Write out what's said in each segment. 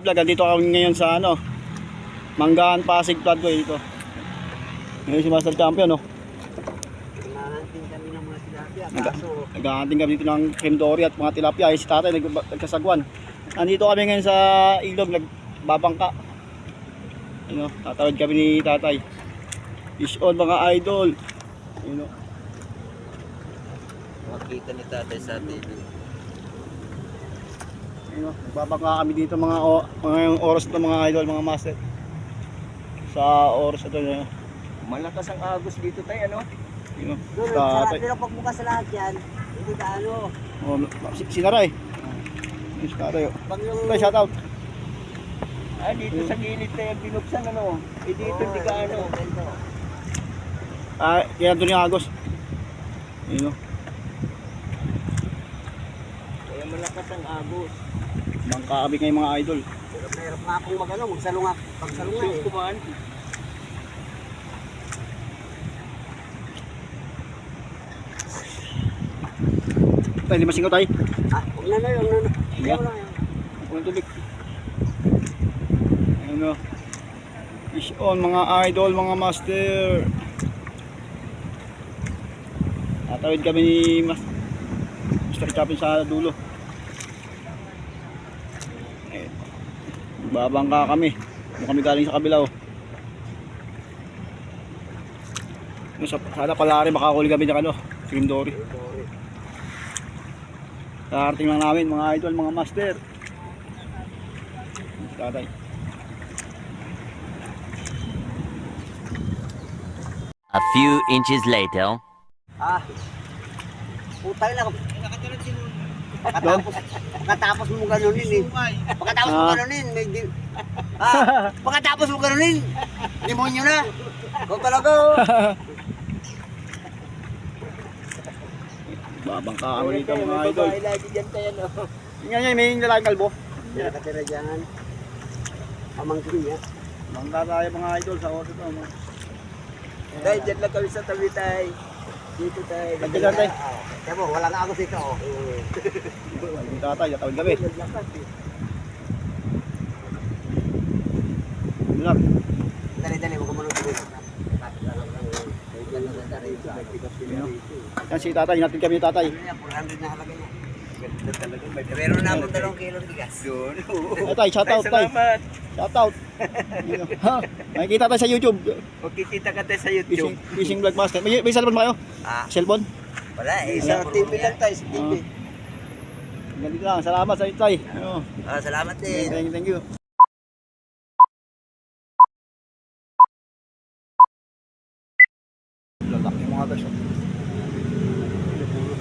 Vlog. Andito kami ngayon sa ano, Manggahan Pasig Floodway dito. Ngayon si Master Champion, no? Nahanting kami ng mga tilapia. Kaso, Naghahanting kami dito ng cream dory at mga tilapia. Ay, si tatay nag- nagkasagwan. Andito kami ngayon sa ilog, nagbabangka. Ano, tatawid kami ni tatay. Fish on mga idol. Ano, makita ni tatay sa TV. Ano, nagbabangka kami dito mga o, mga yung oras na mga idol, mga master. Sa oras ito, ano, Malakas ang agos dito tayo, ano? ano, Doon, sa, tatay. pero pagbukas sa lahat yan, hindi ka ano. Oh, si- sinara eh. Yung sinara yun. Pag yung... Tay, shout out. Ah, dito sa gilid tayo binuksan, ano? Eh, dito hindi ka ano. Ah, kaya doon yung agos. Ano, Kaya malakas ang agos. Bangka kami ngayon mga idol. Pero nga akong mag, ano, magsalunga. Pagsalunga eh. Kumaan. Tay, lima singkaw tayo. Ah, huwag na na huwag na na. Ayaw lang yan. Ako ng tubig. Ano, fish on mga idol, mga master. Tatawid kami ni Mas Mr. Chapin sa dulo. Babangka kami. Doon kami galing sa kabila oh. Yung Sa, sana pala rin makakuli kami ng ano, film dory. Kakarating lang namin mga idol, mga master. Si Tatay. A few inches later. Ah. Putay na. Pagkatapos, pagkatapos mo ganunin eh. Pagkatapos mo Ah. ganunin, may di... Ah, pagkatapos mo ganunin, demonyo na. Ikaw talaga. oh. Babangka kami dito mga idol. lagi dyan tayo, no? Nga nga, may lalaking kalbo. Yan nakatira dyan. Pamangkin niya. Bangka tayo mga idol sa oras ito. Tay, dyan lang kami sa tabi, tay. Dito, tay. Dito lang, tay. Kaya mo, wala nga ako dito, oh. Yung tatay, tatawid kami. Yun lang. Dali, dali, huwag ka muna dito. Yan si tatay, natin kami tatay. 400 na halaga niya. Meron na akong dalawang kilong bigas. Yun. Tatay, shout out tay. Salamat. Shout out. Oh. Ha? Makikita tayo sa YouTube. Magkikita ka tayo sa Fishing, YouTube. fishing vlog master. May, may cellphone ba kayo? Ah, Cellphone? wala eh. Sa TV lang tayo, sa TV. Ganito lang. Salamat sa tay. Ano? Ah, salamat Thank din. you, thank you. Lalaki mga guys.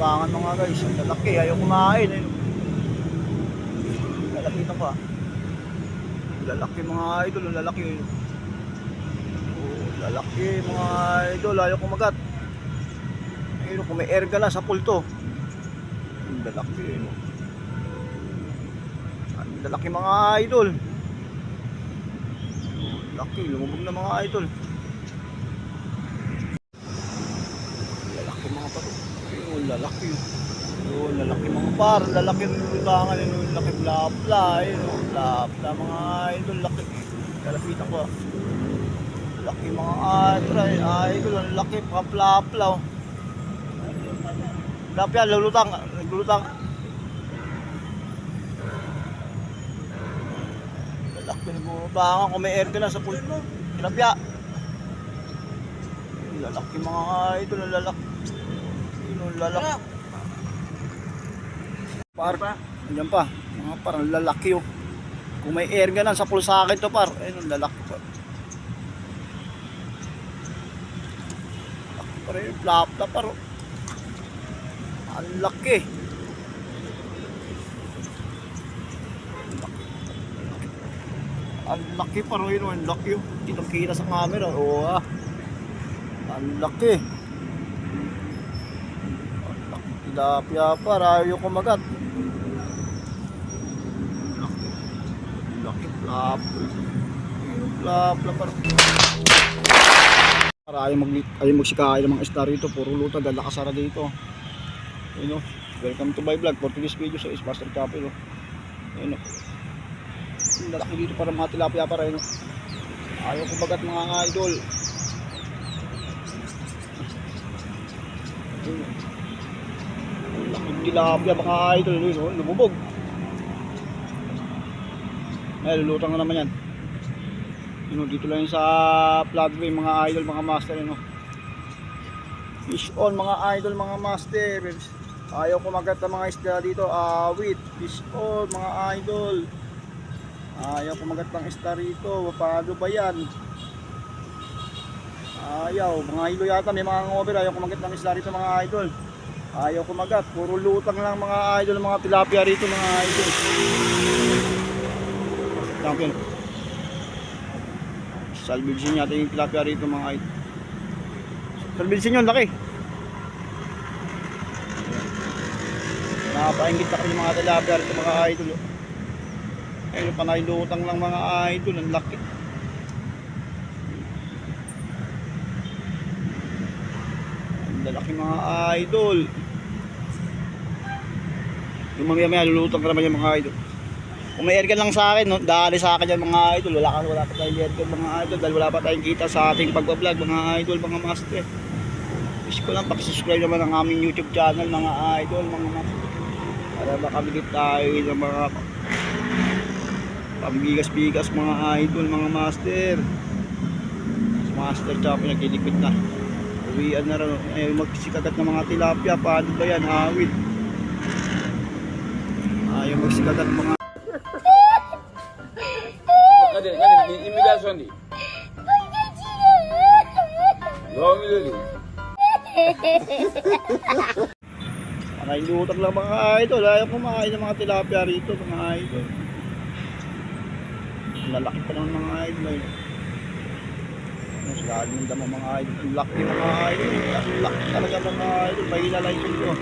Pulutangan mga guys. Ang lalaki. Ayaw kumain. Eh. Lalaki ito pa. Lalaki mga idol. Lalaki. Oh, lalaki mga idol. Ayaw kumagat. Ayun, kung may ka na sa pool to. Ang lalaki. eh? Ang lalaki mga idol. Laki, lumubog na mga idol. Lalaki mga pato. Ayun, lalaki. Ayun, lalaki mga par. Lalaki ng lutangan. Ayun, laki bla-bla. Ayun, bla-bla mga idol. Laki. Kalapitan ko. Laki mga idol. ay, Idol, ang laki. Mga bla-bla. oh. Tilapia, lulutang. Naglulutang. Lalaki ng bumabangan kung may air ka na sa pool. Tilapia. Lalaki mga idol, lalaki. Lalaki. Par, andyan pa. Mga parang lalaki oh. Kung may air na sa pool sa akin to par. Ayun, lalaki pa. Laki pa rin, flap na par. oh. Ang laki. Ang laki pa rin, ang laki. oh. Kitang kita sa camera. Oo ah. Ang laki. Ang laki tilapia pa, rayo kumagat. Laki. Laki flap pa. Para ayaw, mag, ayaw magsikain ng mga isda rito. Puro luta, ganda kasara dito. Ayun o. Welcome to my vlog. Today's video sa Ismaster Chapel. Oh. Ayun o. Ang dito para mga tilapia pa rin. Ayaw ko bagat mga idol. Ang laking tilapia mga idol. Lumubog. Ay, lulutang na naman yan. Oh, dito lang sa floodway mga idol, mga master. Oh. Fish on mga idol, mga master. Ayaw kumagat ng mga isda dito. Awit, fish on mga idol. Ayaw kumagat ng isda rito. Paano ba yan? Ayaw. Mga idol yata may mga ngover. Ayaw kumagat ng isda rito mga idol. Ayaw kumagat. Puro lutang lang mga idol. Mga tilapia rito mga idol. Champion. Salvage yata yung tilapia rito mga idol. Salvage yun, laki. Napaingit ako yung mga tilapia rito mga idol. Ayun, panay lutang lang mga idol. Ang laki. Lalaki mga idol. Yung mga maya lulutang ka naman yung mga idol. Kung may airgun lang sa akin, no, dali sa akin yan mga idol. Wala, ka, wala pa tayong airgun mga idol. Dahil wala pa tayong kita sa ating pagbablog mga idol, mga master. Wish ko lang pakisubscribe naman ang aming YouTube channel mga idol, mga master. Para makabigit tayo ng mga pambigas-bigas mga idol, mga master. Master tsaka pinagkilikot na. Uwian na rin. Eh, magsikagat ng mga tilapia. Paano ba yan? Awit. Ayaw magsikagat mga Hadi hadi imitasyon di. Gawin din. Mga lutang lang mga idol. Ayaw kumain ng mga tilapia rito mga idol. Lalaki pa naman mga idol. Ayun. Mas lalim damo mga idol. Ang laki mga idol. Ang laki talaga mga idol. Yun ko.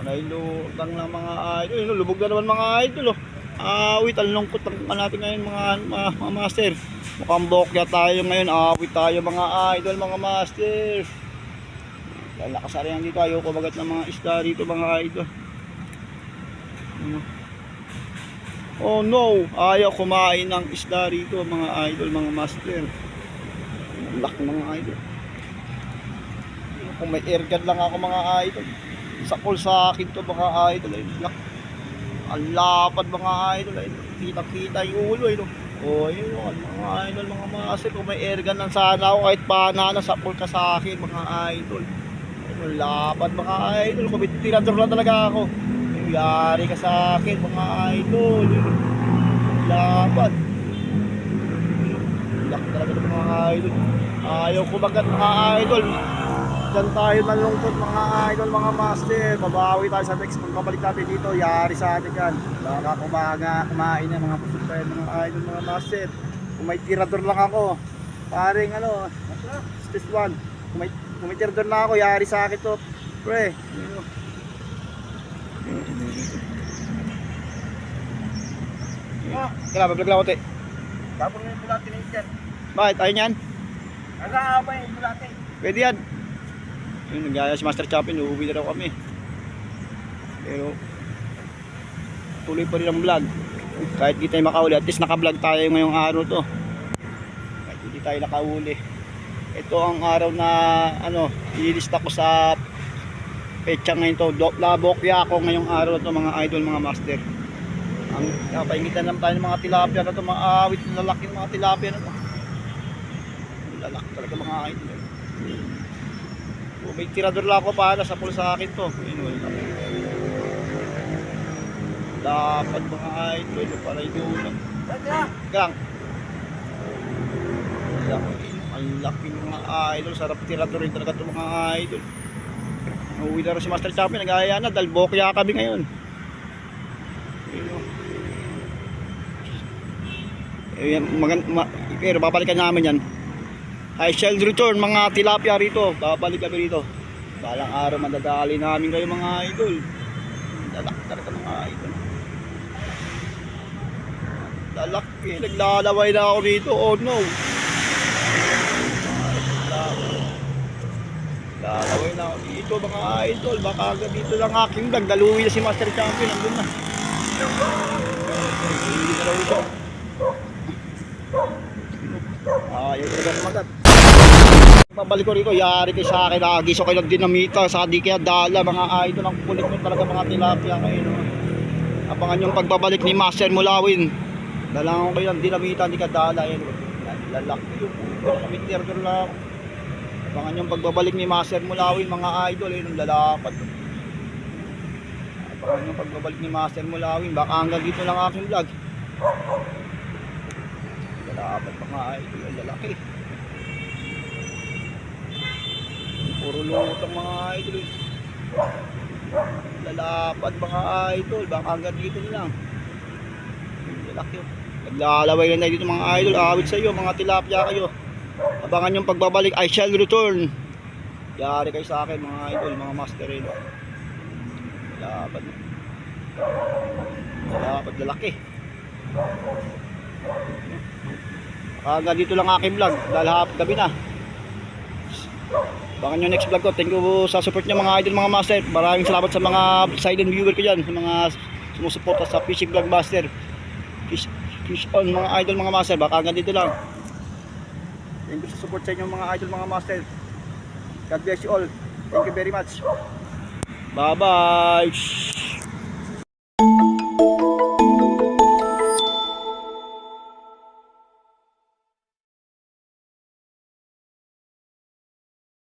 Anay lutang lang mga idol. Lubog na naman mga idol. Oh. Awit, ang lungkot ang natin ngayon mga, mga, mga master. Mukhang bokya tayo ngayon. Awit tayo mga idol, mga master. Lalakas na dito. Ayoko bagat ng mga isda dito mga idol. Ano? Oh no! Ayaw kumain ng isda rito mga idol, mga master. Laki mga idol. Kung may airgun lang ako mga idol. Sakol sa akin to mga idol. Ay, lak. Ang lapad mga idol. Ay, kita-kita yung ulo. Ay? Oh, yun mga idol, mga master. Kung may airgun lang sana ako kahit panana, sakol ka sa akin mga idol. Ang lapad mga idol. Tirador lang talaga ako. Yari ka sa akin mga idol. Lapad. Laki talaga ng mga idol. Ayaw kumagat mga idol. Diyan tayo nalungkot mga idol, mga master. Babawi tayo sa next. Pagkabalik natin dito, yari sa atin yan. Baka kumaga, kumain yan mga pusod tayo mga idol, mga master. Kung may tirador lang ako, paring ano, stage 1. Kung may, kung may tirador lang ako, yari sa akin to. Pre, yun o. Kailan, bablog lang ako, te. Tapos yung bulate na yan. Bakit? Ayun yan? Nag-aabay yung bulate. Pwede yan. Yun, nagaya si Master Chapin, uuwi na daw kami. Pero, tuloy pa rin ang vlog. Kahit di tayo makauli, at least naka-vlog tayo ngayong araw to. Kahit hindi tayo nakauli. Ito ang araw na, ano, ililista ko sa petsa ngayon to. Labokya ako ngayong araw to mga idol, mga master. Ang napaingitan naman tayo ng mga tilapia na to, mga awit, lalaki ng mga tilapia na to. Lalaki talaga mga idol. May tirador lang ako para sa sa akin to. Wala. Dapat mga idol, para doon. Gang. Ang laki mga idol. Sarap tirador rin talaga itong mga idol. Nauwi na rin si Master Champion. Nag-aaya na dahil bokya kami ngayon. Eh, magan, ma, pero babalikan namin yan. I shall return mga tilapia rito. Babalik kami rito. Balang araw madadali namin kayo mga idol. Lalak talaga mga idol. Lalaki. Naglalaway na ako rito. Oh no. Lalaway na dito mga idol. Baka dito lang aking vlog. Daluwi na si Master Champion. Nandun na. Hindi na raw ito. Ah, kumagat. Pabalik ko rito, yari kayo sa akin, agis ako ng dinamita, sa di kaya dala, mga idol, ang kulit nyo talaga mga tilapia kayo. No? Abangan yung pagbabalik ni Master Mulawin. Dalangan ko kayo ng dinamita, hindi ka dala. Yan, lalaki yung puto, kami terror lang. Abangan yung pagbabalik ni Master Mulawin, mga idol, yun, lalapat. Abangan yung pagbabalik ni Master Mulawin, baka hanggang dito lang aking vlog. Lalapat mga idol, ang lalaki. Puro lutang mga idol. eh. Lalapad mga idol. Baka hanggang dito lang. Lalaki yun. Naglalaway na dito mga idol. Awit sa iyo mga tilapia kayo. Abangan yung pagbabalik. I shall return. Yari kayo sa akin mga idol. Mga master yun. Lalapad. Lalapad lalaki. Baka hanggang dito lang aking vlog. Dahil gabi na. Abangan nyo next vlog ko. Thank you sa support nyo mga idol, mga master. Maraming salamat sa mga silent viewer ko dyan. Sa mga sumusuporta sa Fishing Vlog Master. Fish, fish on mga idol, mga master. Baka hanggang dito lang. Thank you sa support sa inyo mga idol, mga master. God bless you all. Thank you very much. Bye-bye.